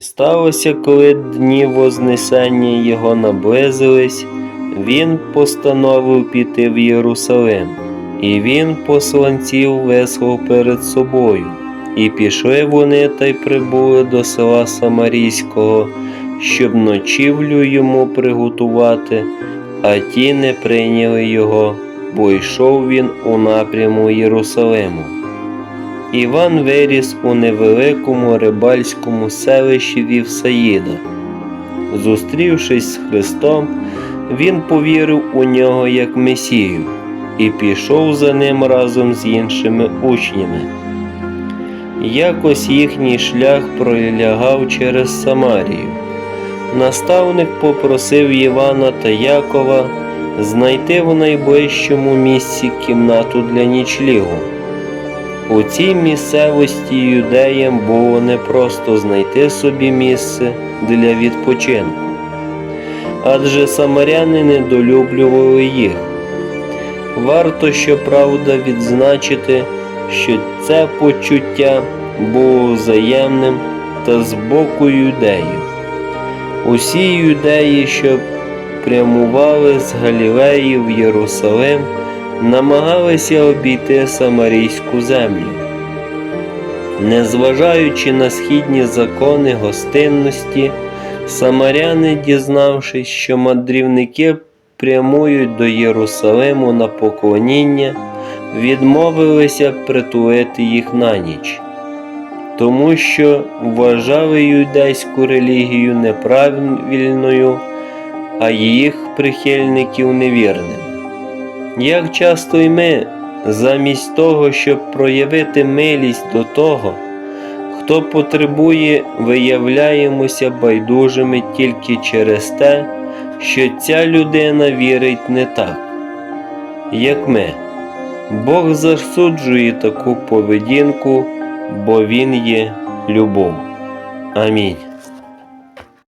Сталося, коли дні Вознесення його наблизились, він постановив піти в Єрусалим, і він посланців вислав перед собою. І пішли вони та й прибули до села Самарійського, щоб ночівлю йому приготувати, а ті не прийняли його, бо йшов він у напряму Єрусалиму. Іван виріс у невеликому рибальському селищі Вівсаїда. Зустрівшись з Христом, він повірив у нього як Месію і пішов за ним разом з іншими учнями. Якось їхній шлях пролягав через Самарію. Наставник попросив Івана та Якова знайти в найближчому місці кімнату для нічлігу. У цій місцевості юдеям було непросто знайти собі місце для відпочинку, адже самаряни недолюблювали їх. Варто, щоправда, відзначити, що це почуття було взаємним та з боку юдеїв. Усі юдеї, що прямували з Галілеї в Єрусалим, намагалися обійти Самарійську землю. Незважаючи на східні закони гостинності, самаряни, дізнавшись, що мандрівники прямують до Єрусалиму на поклоніння, відмовилися притулити їх на ніч, тому що вважали юдейську релігію неправильною, а їх прихильників невірними. Як часто й ми, замість того, щоб проявити милість до того, хто потребує, виявляємося байдужими тільки через те, що ця людина вірить не так, як ми. Бог засуджує таку поведінку, бо Він є любов. Амінь.